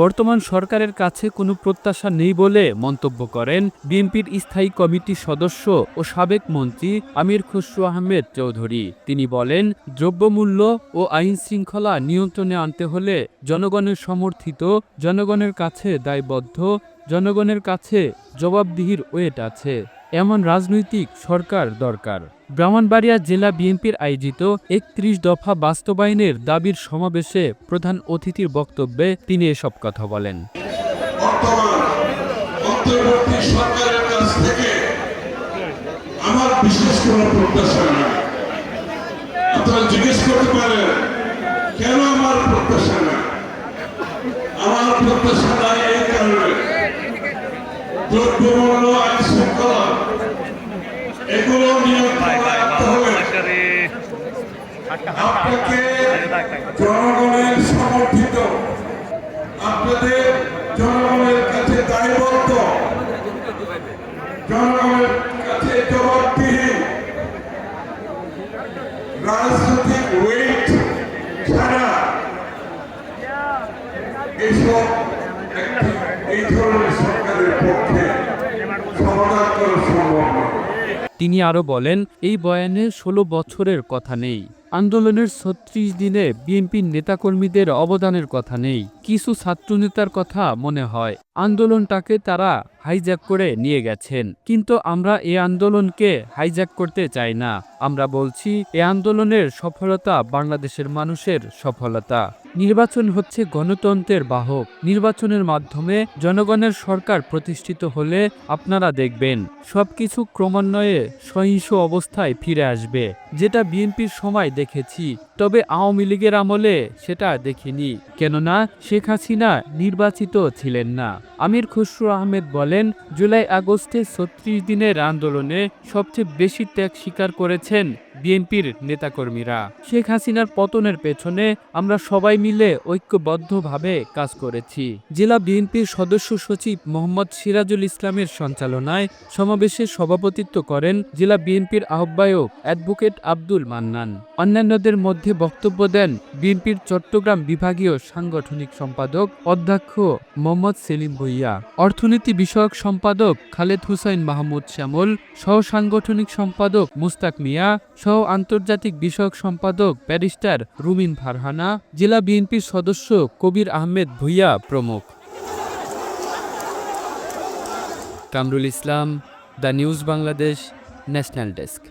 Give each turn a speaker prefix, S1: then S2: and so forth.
S1: বর্তমান সরকারের কাছে কোনো প্রত্যাশা নেই বলে মন্তব্য করেন বিএনপির স্থায়ী কমিটির সদস্য ও সাবেক মন্ত্রী আমির খসরু আহমেদ চৌধুরী। তিনি বলেন, দ্রব্যমূল্য ও আইন শৃঙ্খলা নিয়ন্ত্রণে আনতে হলে জনগণের সমর্থিত, জনগণের কাছে দায়বদ্ধ, জনগণের কাছে জবাবদিহির ওয়েট আছে। এমন রাজনৈতিক সরকার দরকার। ব্রাহ্মণবাড়িয়া জেলা বিএনপির আয়োজিত একত্রিশ দফা বাস্তবায়নের দাবির সমাবেশে প্রধান অতিথির বক্তব্যে তিনি এসব কথা বলেন।
S2: আমার প্রত্যাশা নাই এই কারণে। দ্রব্যমূল্য আইন শৃঙ্খলা এগুলো আপনাকে জনগণের সমর্থিত আপনাদের জনগণের কাছে দায়বদ্ধ জনগণের কাছে জবাবদিহি রাজনৈতিক ওয়েট ছাড়া এইসব এই ধরনের সরকারের পক্ষে সমাধান করা সম্ভব নয়
S1: তিনি আরও বলেন, এই বয়ানে ষোলো বছরের কথা নেই। আন্দোলনের ছত্রিশ দিনে বিএনপির নেতাকর্মীদের অবদানের কথা নেই। কিছু ছাত্রনেতার কথা মনে হয়। আন্দোলনটাকে তারা হাইজ্যাক করে নিয়ে গেছেন। কিন্তু আমরা এই আন্দোলনকে হাইজ্যাক করতে চাই না। আমরা বলছি, এ আন্দোলনের সফলতা বাংলাদেশের মানুষের সফলতা। নির্বাচন হচ্ছে গণতন্ত্রের বাহক। নির্বাচনের মাধ্যমে জনগণের সরকার প্রতিষ্ঠিত হলে আপনারা দেখবেন, সবকিছু ক্রমান্বয়ে সহিংস অবস্থায় ফিরে আসবে। যেটা বিএনপির সময় দেখেছি, তবে আওয়ামী লীগের আমলে সেটা দেখিনি। কেননা শেখ হাসিনা নির্বাচিত ছিলেন না। আমির খসরু আহমেদ বলেন, জুলাই আগস্টে ছত্রিশ দিনের আন্দোলনে সবচেয়ে বেশি ত্যাগ স্বীকার করেছেন বিএনপির নেতাকর্মীরা। শেখ হাসিনার পতনের পেছনে আমরা সবাই মিলে ঐক্যবদ্ধভাবে কাজ করেছি। জেলা বিএনপির সদস্য সচিব মোহাম্মদ সিরাজুল ইসলামের সঞ্চালনায় সমাবেশে সভাপতিত্ব করেন জেলা বিএনপির আহ্বায়ক অ্যাডভোকেট আব্দুল মান্নান। অন্যান্যদের মধ্যে বক্তব্য দেন বিএনপির চট্টগ্রাম বিভাগীয় সাংগঠনিক সম্পাদক অধ্যক্ষ মোহাম্মদ সেলিম ভুইয়া। অর্থনীতি বিষয়ক সম্পাদক খালেদ হুসাইন মাহমুদ শ্যামল সহ সাংগঠনিক সম্পাদক মুস্তাক মিয়া সহ আন্তর্জাতিক বিষয়ক সম্পাদক, ব্যারিস্টার রুমিন ফারহানা, জেলা বিএনপির সদস্য কবির আহমেদ ভুইয়া প্রমুখ। Kamrul Islam, the news Bangladesh, national desk.